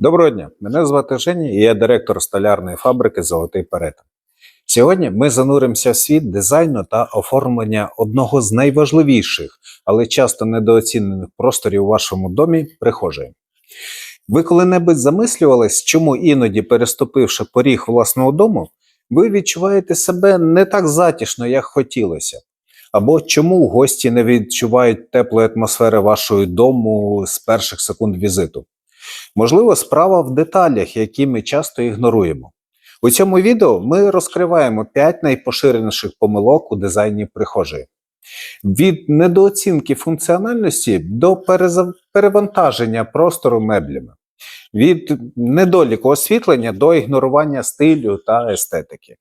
Доброго дня, мене звати Женя і я директор столярної фабрики Золотий Перетин. Сьогодні ми зануримося в світ дизайну та оформлення одного з найважливіших, але часто недооцінених просторів у вашому домі прихожої. Ви коли-небудь замислювались, чому іноді, переступивши поріг власного дому, ви відчуваєте себе не так затішно, як хотілося? Або чому гості не відчувають теплої атмосфери вашого дому з перших секунд візиту? Можливо, справа в деталях, які ми часто ігноруємо. У цьому відео ми розкриваємо 5 найпоширеніших помилок у дизайні прихожої. Від недооцінки функціональності до перевантаження простору меблями, від недоліку освітлення до ігнорування стилю та естетики.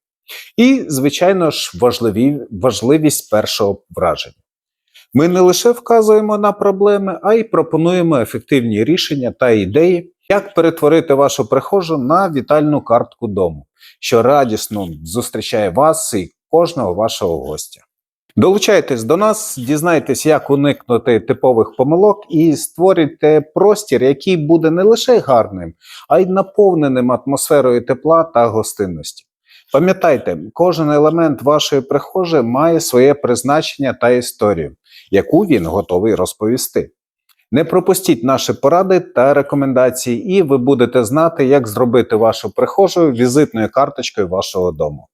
І, звичайно ж, важливі, важливість першого враження. Ми не лише вказуємо на проблеми, а й пропонуємо ефективні рішення та ідеї, як перетворити вашу прихожу на вітальну картку дому, що радісно зустрічає вас і кожного вашого гостя. Долучайтесь до нас, дізнайтесь, як уникнути типових помилок, і створюйте простір, який буде не лише гарним, а й наповненим атмосферою тепла та гостинності. Пам'ятайте, кожен елемент вашої прихожої має своє призначення та історію, яку він готовий розповісти. Не пропустіть наші поради та рекомендації, і ви будете знати, як зробити вашу прихожу візитною карточкою вашого дому.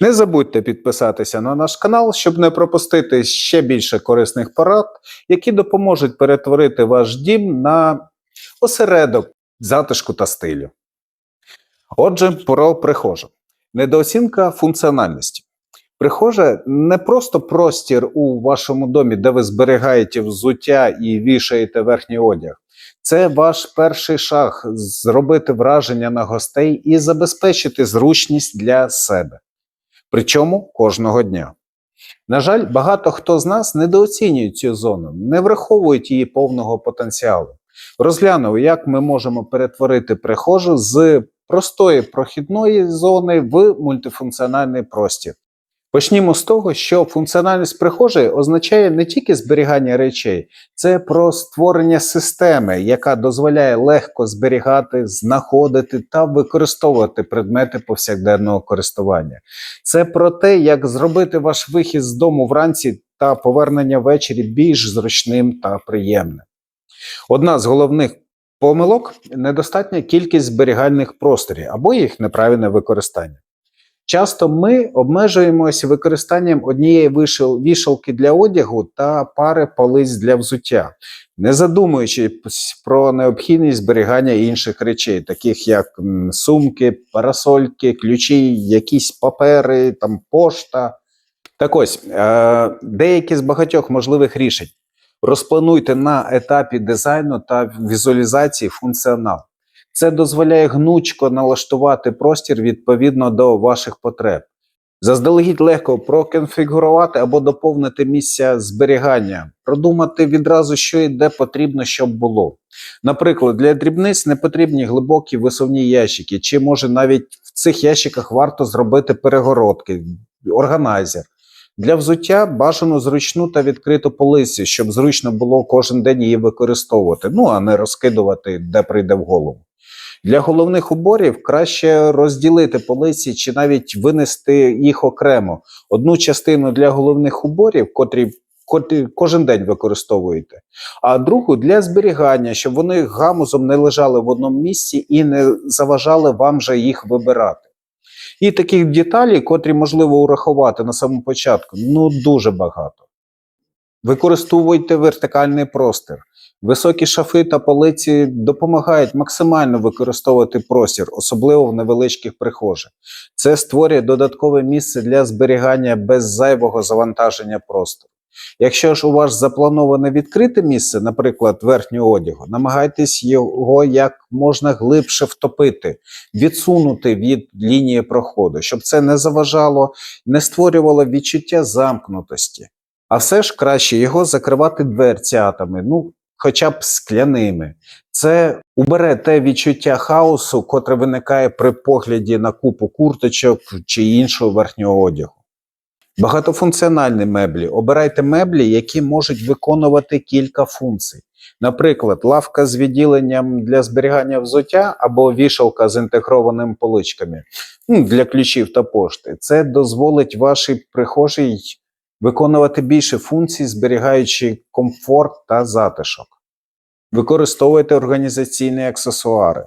Не забудьте підписатися на наш канал, щоб не пропустити ще більше корисних порад, які допоможуть перетворити ваш дім на осередок затишку та стилю. Отже, про прихожу. Недооцінка функціональності. Прихожа не просто простір у вашому домі, де ви зберігаєте взуття і вішаєте верхній одяг. Це ваш перший шаг зробити враження на гостей і забезпечити зручність для себе. Причому кожного дня. На жаль, багато хто з нас недооцінює цю зону, не враховують її повного потенціалу. Розглянув, як ми можемо перетворити прихожу з простої прохідної зони в мультифункціональний простір. Почнімо з того, що функціональність прихожої означає не тільки зберігання речей, це про створення системи, яка дозволяє легко зберігати, знаходити та використовувати предмети повсякденного користування. Це про те, як зробити ваш вихід з дому вранці та повернення ввечері більш зручним та приємним. Одна з головних помилок недостатня кількість зберігальних просторів або їх неправильне використання. Часто ми обмежуємося використанням однієї вішалки для одягу та пари полиць для взуття, не задумуючись про необхідність зберігання інших речей, таких як сумки, парасольки, ключі, якісь папери, там пошта. Так ось, е, деякі з багатьох можливих рішень розплануйте на етапі дизайну та візуалізації функціонал. Це дозволяє гнучко налаштувати простір відповідно до ваших потреб. Заздалегідь легко проконфігурувати або доповнити місця зберігання, продумати відразу, що і де потрібно, щоб було. Наприклад, для дрібниць не потрібні глибокі висувні ящики, чи може навіть в цих ящиках варто зробити перегородки, органайзер. Для взуття бажано зручну та відкриту полицю, щоб зручно було кожен день її використовувати, ну а не розкидувати, де прийде в голову. Для головних уборів краще розділити полиці чи навіть винести їх окремо. Одну частину для головних уборів, котрі, котрі кожен день використовуєте, а другу для зберігання, щоб вони гамузом не лежали в одному місці і не заважали вам же їх вибирати. І таких деталей, котрі можливо урахувати на самому початку, ну дуже багато. Використовуйте вертикальний простір. Високі шафи та полиці допомагають максимально використовувати простір, особливо в невеличких прихожих. Це створює додаткове місце для зберігання без зайвого завантаження простору. Якщо ж у вас заплановане відкрите місце, наприклад, верхнього одягу, намагайтесь його як можна глибше втопити, відсунути від лінії проходу, щоб це не заважало, не створювало відчуття замкнутості. А все ж краще його закривати дверцятами, ну хоча б скляними. Це убере те відчуття хаосу, котре виникає при погляді на купу курточок чи іншого верхнього одягу. Багатофункціональні меблі. Обирайте меблі, які можуть виконувати кілька функцій. Наприклад, лавка з відділенням для зберігання взуття або вішалка з інтегрованими поличками ну, для ключів та пошти. Це дозволить вашій прихожій виконувати більше функцій, зберігаючи комфорт та затишок. Використовуйте організаційні аксесуари.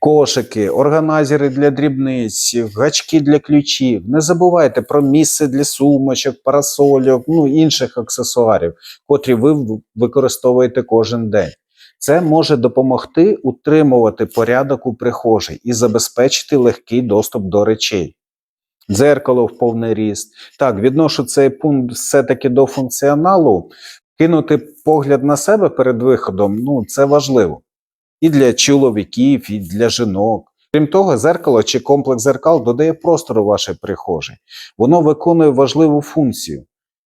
Кошики, органайзери для дрібниць, гачки для ключів. Не забувайте про місце для сумочок, парасольок, ну інших аксесуарів, котрі ви використовуєте кожен день. Це може допомогти утримувати порядок у прихожій і забезпечити легкий доступ до речей. Дзеркало в повний ріст. Так, відношу цей пункт все-таки до функціоналу. Кинути погляд на себе перед виходом ну, це важливо і для чоловіків, і для жінок. Крім того, зеркало чи комплекс зеркал додає простору вашій прихожій. Воно виконує важливу функцію.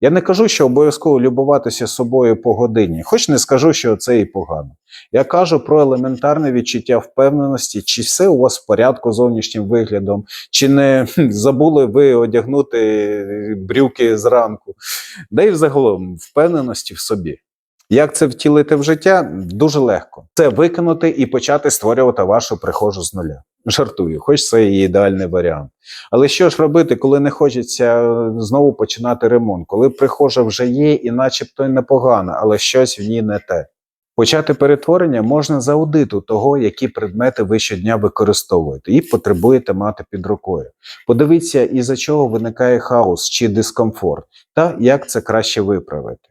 Я не кажу, що обов'язково любуватися собою по годині, хоч не скажу, що це і погано. Я кажу про елементарне відчуття впевненості, чи все у вас в порядку зовнішнім виглядом, чи не забули ви одягнути брюки зранку, да й взагалом впевненості в собі. Як це втілити в життя? Дуже легко. Це викинути і почати створювати вашу прихожу з нуля. Жартую, хоч це і ідеальний варіант. Але що ж робити, коли не хочеться е, знову починати ремонт, коли прихожа вже є, і начебто й непогана, але щось в ній не те. Почати перетворення можна з аудиту того, які предмети ви щодня використовуєте і потребуєте мати під рукою. Подивіться, із-за чого виникає хаос чи дискомфорт, та як це краще виправити.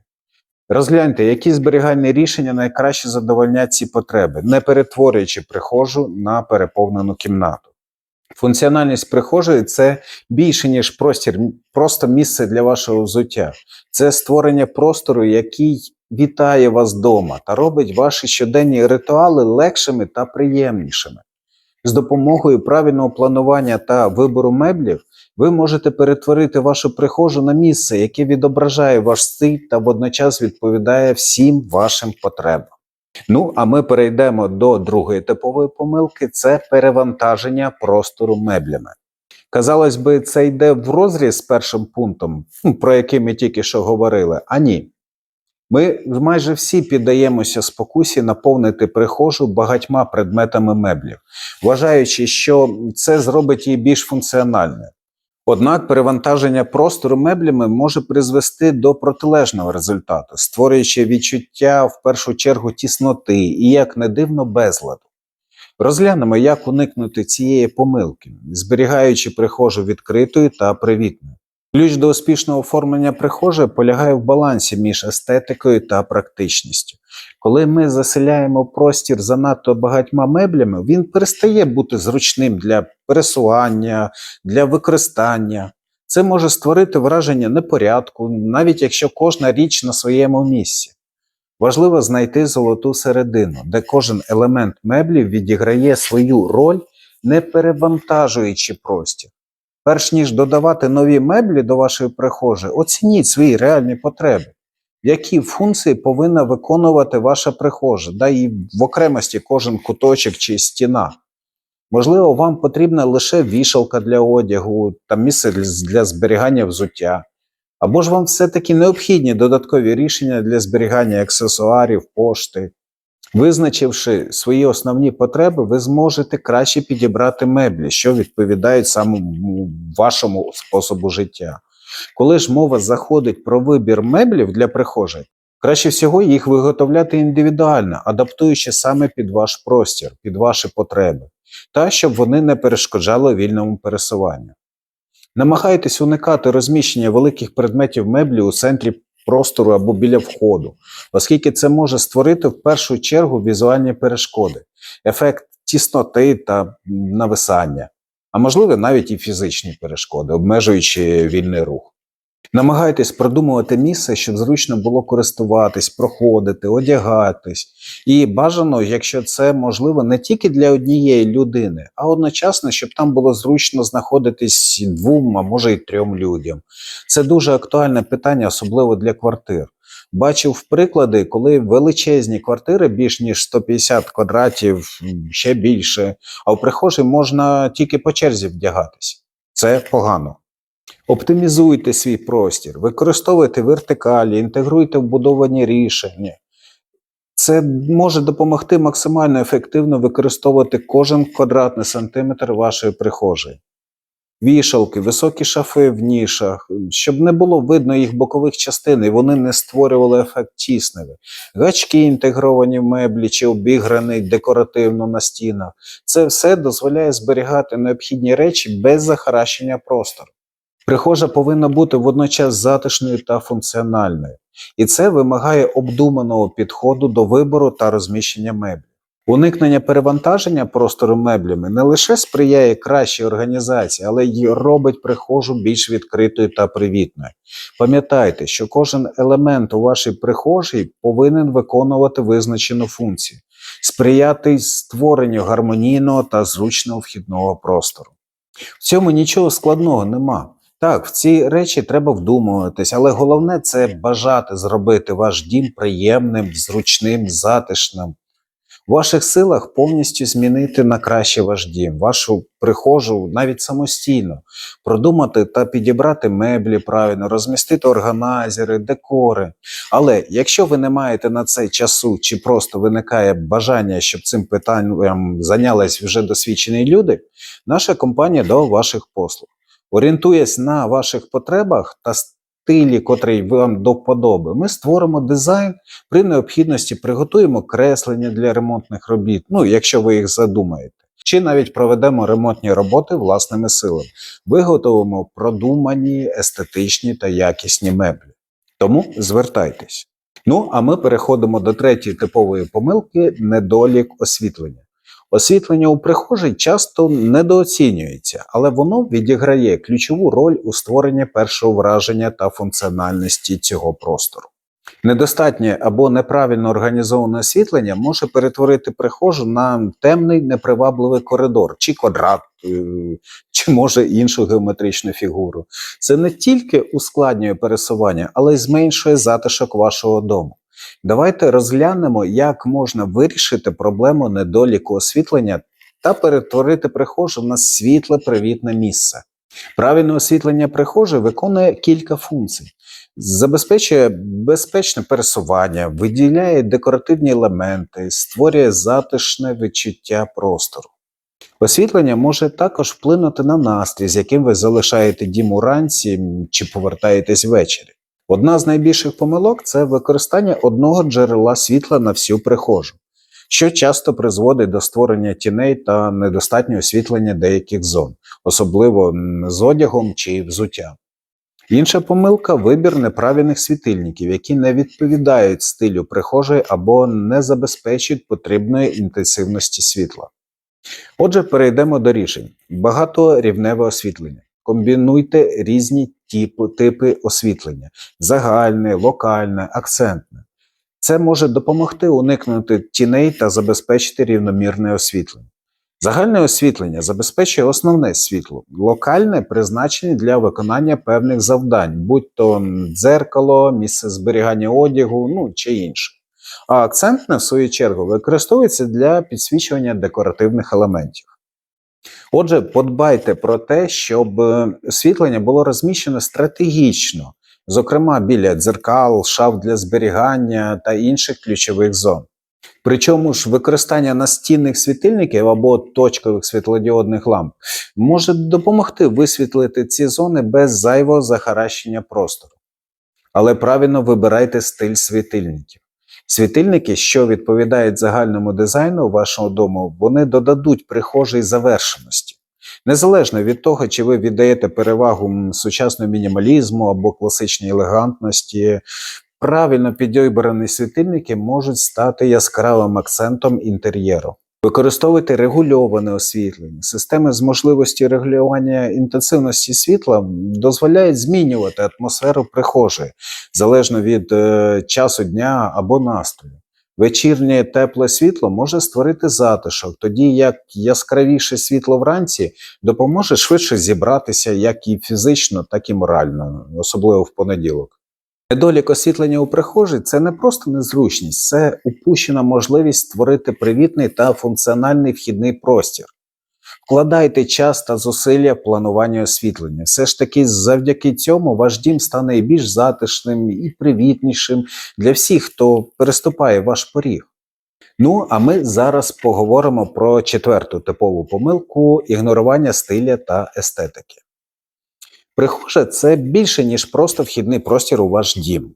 Розгляньте, які зберігальні рішення найкраще задовольнять ці потреби, не перетворюючи прихожу на переповнену кімнату. Функціональність прихожої це більше, ніж простір, просто місце для вашого взуття. Це створення простору, який вітає вас вдома та робить ваші щоденні ритуали легшими та приємнішими. З допомогою правильного планування та вибору меблів ви можете перетворити вашу прихожу на місце, яке відображає ваш стиль та водночас відповідає всім вашим потребам. Ну, а ми перейдемо до другої типової помилки це перевантаження простору меблями. Казалось би, це йде в розріз з першим пунктом, про який ми тільки що говорили, а ні. Ми майже всі піддаємося спокусі наповнити прихожу багатьма предметами меблів, вважаючи, що це зробить її більш функціональною. Однак перевантаження простору меблями може призвести до протилежного результату, створюючи відчуття в першу чергу тісноти і, як не дивно, безладу. Розглянемо, як уникнути цієї помилки, зберігаючи прихожу відкритою та привітною. Ключ до успішного оформлення прихожої полягає в балансі між естетикою та практичністю. Коли ми заселяємо простір занадто багатьма меблями, він перестає бути зручним для пересування, для використання. Це може створити враження непорядку, навіть якщо кожна річ на своєму місці. Важливо знайти золоту середину, де кожен елемент меблів відіграє свою роль, не перевантажуючи простір. Перш ніж додавати нові меблі до вашої прихожої, оцініть свої реальні потреби. Які функції повинна виконувати ваша прихожа, да і в окремості кожен куточок чи стіна. Можливо, вам потрібна лише вішалка для одягу та місце для- зберігання взуття. Або ж вам все-таки необхідні додаткові рішення для зберігання аксесуарів, пошти. Визначивши свої основні потреби, ви зможете краще підібрати меблі, що відповідають самому вашому способу життя. Коли ж мова заходить про вибір меблів для прихожих, краще всього їх виготовляти індивідуально, адаптуючи саме під ваш простір, під ваші потреби, та щоб вони не перешкоджали вільному пересуванню. Намагайтесь уникати розміщення великих предметів меблі у центрі простору або біля входу, оскільки це може створити в першу чергу візуальні перешкоди, ефект тісноти та нависання, а можливо навіть і фізичні перешкоди, обмежуючи вільний рух. Намагайтесь продумувати місце, щоб зручно було користуватись, проходити, одягатись. І бажано, якщо це можливо, не тільки для однієї людини, а одночасно, щоб там було зручно знаходитись двом, а може й трьом людям. Це дуже актуальне питання, особливо для квартир. Бачив приклади, коли величезні квартири, більш ніж 150 квадратів, ще більше, а в прихожій можна тільки по черзі вдягатись. Це погано. Оптимізуйте свій простір, використовуйте вертикалі, інтегруйте вбудовані рішення. Це може допомогти максимально ефективно використовувати кожен квадратний сантиметр вашої прихожої. Вішалки, високі шафи в нішах, щоб не було видно їх бокових частин, і вони не створювали ефект тісниви. Гачки інтегровані в меблі чи обіграний декоративно на стінах. Це все дозволяє зберігати необхідні речі без захаращення простору. Прихожа повинна бути водночас затишною та функціональною, і це вимагає обдуманого підходу до вибору та розміщення меблів. Уникнення перевантаження простору меблями не лише сприяє кращій організації, але й робить прихожу більш відкритою та привітною. Пам'ятайте, що кожен елемент у вашій прихожій повинен виконувати визначену функцію, сприяти створенню гармонійного та зручного вхідного простору. В цьому нічого складного нема. Так, в ці речі треба вдумуватись, але головне це бажати зробити ваш дім приємним, зручним, затишним. В ваших силах повністю змінити на краще ваш дім, вашу прихожу навіть самостійно, продумати та підібрати меблі правильно, розмістити органайзери, декори. Але якщо ви не маєте на це часу чи просто виникає бажання, щоб цим питанням зайнялись вже досвідчені люди, наша компанія до ваших послуг. Орієнтуясь на ваших потребах та стилі, котрий вам до вподоби, ми створимо дизайн, при необхідності приготуємо креслення для ремонтних робіт, ну якщо ви їх задумаєте, чи навіть проведемо ремонтні роботи власними силами, виготовимо продумані, естетичні та якісні меблі. Тому звертайтесь. Ну а ми переходимо до третьої типової помилки недолік освітлення. Освітлення у прихожій часто недооцінюється, але воно відіграє ключову роль у створенні першого враження та функціональності цього простору. Недостатнє або неправильно організоване освітлення може перетворити прихожу на темний непривабливий коридор, чи квадрат, е, чи може іншу геометричну фігуру. Це не тільки ускладнює пересування, але й зменшує затишок вашого дому. Давайте розглянемо, як можна вирішити проблему недоліку освітлення та перетворити прихожу на світле привітне місце. Правильне освітлення прихожої виконує кілька функцій. Забезпечує безпечне пересування, виділяє декоративні елементи, створює затишне відчуття простору. Освітлення може також вплинути на настрій, з яким ви залишаєте дім уранці чи повертаєтесь ввечері. Одна з найбільших помилок це використання одного джерела світла на всю прихожу, що часто призводить до створення тіней та недостатнього освітлення деяких зон, особливо з одягом чи взуттям. Інша помилка вибір неправильних світильників, які не відповідають стилю прихожої або не забезпечують потрібної інтенсивності світла. Отже, перейдемо до рішень: багаторівневе освітлення. Комбінуйте різні типи, типи освітлення: загальне, локальне, акцентне. Це може допомогти уникнути тіней та забезпечити рівномірне освітлення. Загальне освітлення забезпечує основне світло, локальне призначене для виконання певних завдань, будь то дзеркало, місце зберігання одягу, ну чи інше. А акцентне, в свою чергу, використовується для підсвічування декоративних елементів. Отже, подбайте про те, щоб освітлення було розміщено стратегічно, зокрема біля дзеркал, шаф для зберігання та інших ключових зон. Причому ж використання настінних світильників або точкових світлодіодних ламп може допомогти висвітлити ці зони без зайвого захаращення простору. Але правильно вибирайте стиль світильників. Світильники, що відповідають загальному дизайну вашого дому, вони додадуть прихожій завершеності. Незалежно від того, чи ви віддаєте перевагу сучасному мінімалізму або класичній елегантності, правильно підібрані світильники можуть стати яскравим акцентом інтер'єру. Використовуйте регульоване освітлення. Системи з можливості регулювання інтенсивності світла дозволяють змінювати атмосферу прихожої залежно від е, часу дня або настрою. Вечірнє тепле світло може створити затишок, тоді як яскравіше світло вранці допоможе швидше зібратися як і фізично, так і морально, особливо в понеділок. Недолік освітлення у прихожій це не просто незручність, це упущена можливість створити привітний та функціональний вхідний простір. Вкладайте час та зусилля в планування освітлення. Все ж таки, завдяки цьому ваш дім стане більш затишним і привітнішим для всіх, хто переступає ваш поріг. Ну, а ми зараз поговоримо про четверту типову помилку ігнорування стиля та естетики. Прихожа це більше, ніж просто вхідний простір у ваш дім.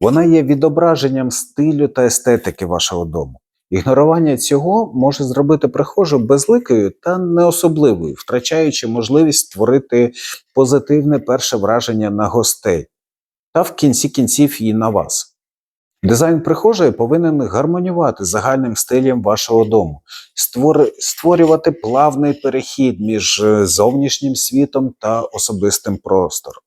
Вона є відображенням стилю та естетики вашого дому. Ігнорування цього може зробити прихожу безликою та неособливою, втрачаючи можливість створити позитивне перше враження на гостей та в кінці кінців і на вас. Дизайн прихожої повинен гармонювати загальним стилем вашого дому, створювати плавний перехід між е, зовнішнім світом та особистим простором.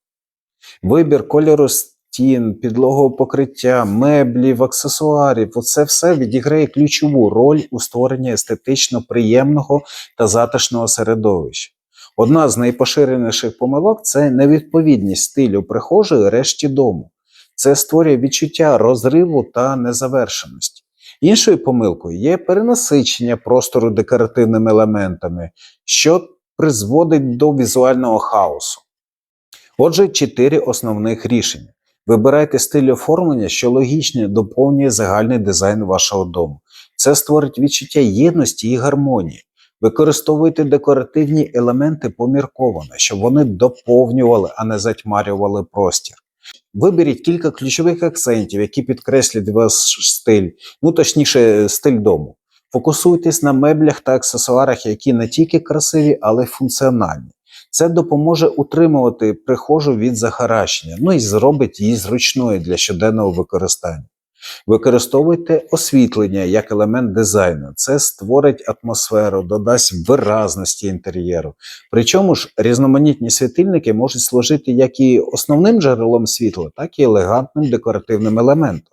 Вибір кольору стін, підлогового покриття, меблів, аксесуарів оце все відіграє ключову роль у створенні естетично приємного та затишного середовища. Одна з найпоширеніших помилок це невідповідність стилю прихожої решті дому. Це створює відчуття розриву та незавершеності. Іншою помилкою є перенасичення простору декоративними елементами, що призводить до візуального хаосу. Отже, чотири основних рішення. Вибирайте стиль оформлення, що логічно доповнює загальний дизайн вашого дому. Це створить відчуття єдності і гармонії. Використовуйте декоративні елементи помірковано, щоб вони доповнювали, а не затьмарювали простір. Виберіть кілька ключових акцентів, які підкреслять ваш стиль, ну точніше, стиль дому. Фокусуйтесь на меблях та аксесуарах, які не тільки красиві, але й функціональні. Це допоможе утримувати прихожу від захаращення, ну і зробить її зручною для щоденного використання. Використовуйте освітлення як елемент дизайну. Це створить атмосферу, додасть виразності інтер'єру. Причому ж різноманітні світильники можуть служити як і основним джерелом світла, так і елегантним декоративним елементом.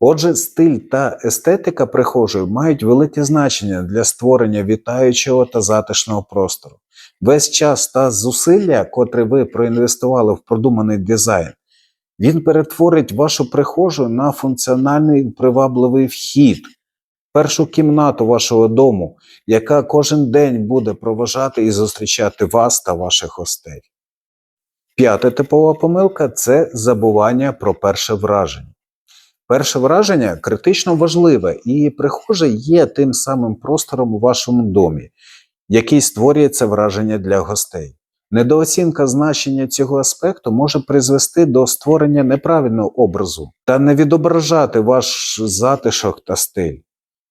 Отже, стиль та естетика прихожої мають велике значення для створення вітаючого та затишного простору. Весь час та зусилля, котрі ви проінвестували в продуманий дизайн, він перетворить вашу прихожу на функціональний привабливий вхід, першу кімнату вашого дому, яка кожен день буде проважати і зустрічати вас та ваших гостей. П'ята типова помилка це забування про перше враження. Перше враження критично важливе, і прихожа є тим самим простором у вашому домі, який створює це враження для гостей. Недооцінка значення цього аспекту може призвести до створення неправильного образу та не відображати ваш затишок та стиль.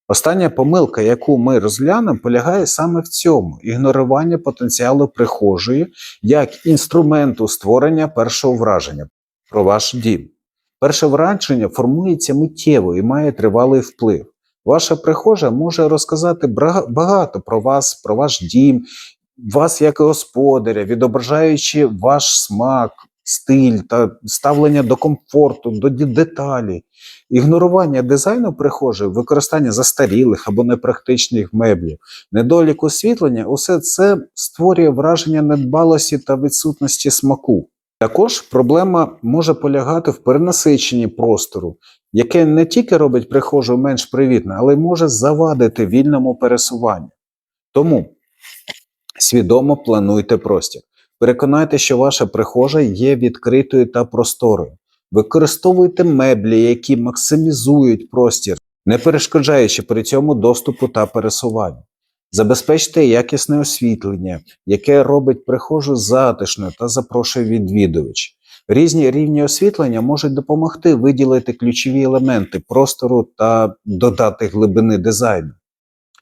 Остання помилка, яку ми розглянемо, полягає саме в цьому ігнорування потенціалу прихожої як інструменту створення першого враження про ваш дім. Перше враження формується миттєво і має тривалий вплив. Ваша прихожа може розказати багато про вас, про ваш дім, вас як господаря, відображаючи ваш смак, стиль та ставлення до комфорту, до деталі. Ігнорування дизайну прихожої, використання застарілих або непрактичних меблів, недолік освітлення усе це створює враження недбалості та відсутності смаку. Також проблема може полягати в перенасиченні простору, яке не тільки робить прихожу менш привітною, але й може завадити вільному пересуванню. Тому свідомо плануйте простір. Переконайте, що ваша прихожа є відкритою та просторою. Використовуйте меблі, які максимізують простір, не перешкоджаючи при цьому доступу та пересуванню. Забезпечте якісне освітлення, яке робить прихожу затишною та запрошує відвідувачів. Різні рівні освітлення можуть допомогти виділити ключові елементи простору та додати глибини дизайну.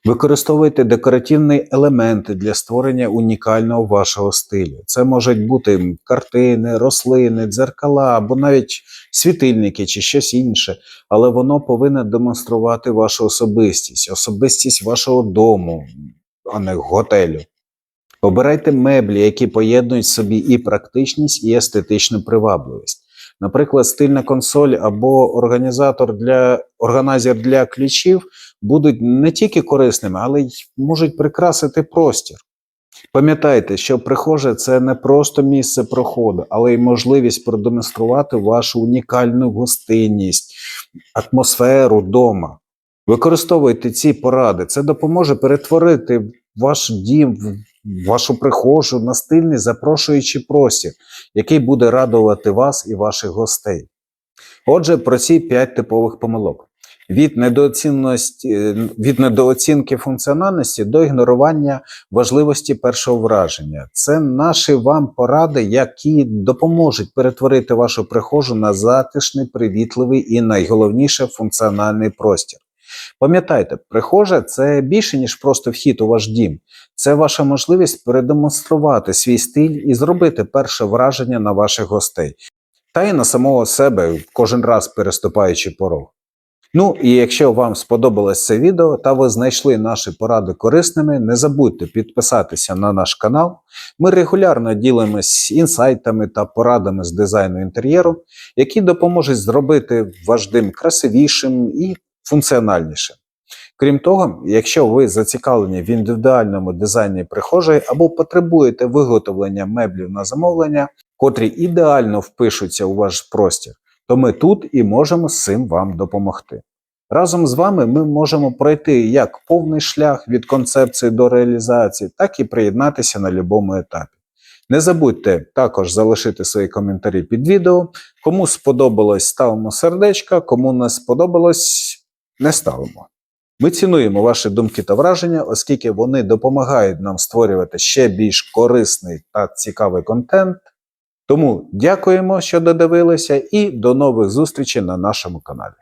Використовуйте декоративні елементи для створення унікального вашого стилю. Це можуть бути картини, рослини, дзеркала або навіть світильники чи щось інше, але воно повинно демонструвати вашу особистість, особистість вашого дому, а не готелю. Обирайте меблі, які поєднують собі і практичність, і естетичну привабливість. Наприклад, стильна консоль або організатор для органайзер для ключів будуть не тільки корисними, але й можуть прикрасити простір. Пам'ятайте, що прихожа це не просто місце проходу, але й можливість продемонструвати вашу унікальну гостинність, атмосферу дома. Використовуйте ці поради, це допоможе перетворити ваш дім, в вашу прихожу, на стильний запрошуючий простір, який буде радувати вас і ваших гостей. Отже, про ці 5 типових помилок. Від е, від недооцінки функціональності до ігнорування важливості першого враження. Це наші вам поради, які допоможуть перетворити вашу прихожу на затишний, привітливий і найголовніше функціональний простір. Пам'ятайте, прихожа це більше, ніж просто вхід у ваш дім. Це ваша можливість передемонструвати свій стиль і зробити перше враження на ваших гостей, та й на самого себе, кожен раз переступаючи порог. Ну і якщо вам сподобалось це відео та ви знайшли наші поради корисними, не забудьте підписатися на наш канал. Ми регулярно ділимось інсайтами та порадами з дизайну інтер'єру, які допоможуть зробити ваш дим красивішим і функціональнішим. Крім того, якщо ви зацікавлені в індивідуальному дизайні прихожої або потребуєте виготовлення меблів на замовлення, котрі ідеально впишуться у ваш простір, то ми тут і можемо з цим вам допомогти. Разом з вами ми можемо пройти як повний шлях від концепції до реалізації, так і приєднатися на будь-якому етапі. Не забудьте також залишити свої коментарі під відео. Кому сподобалось, ставимо сердечка, кому не сподобалось, не ставимо. Ми цінуємо ваші думки та враження, оскільки вони допомагають нам створювати ще більш корисний та цікавий контент. Тому дякуємо, що додивилися, і до нових зустрічей на нашому каналі.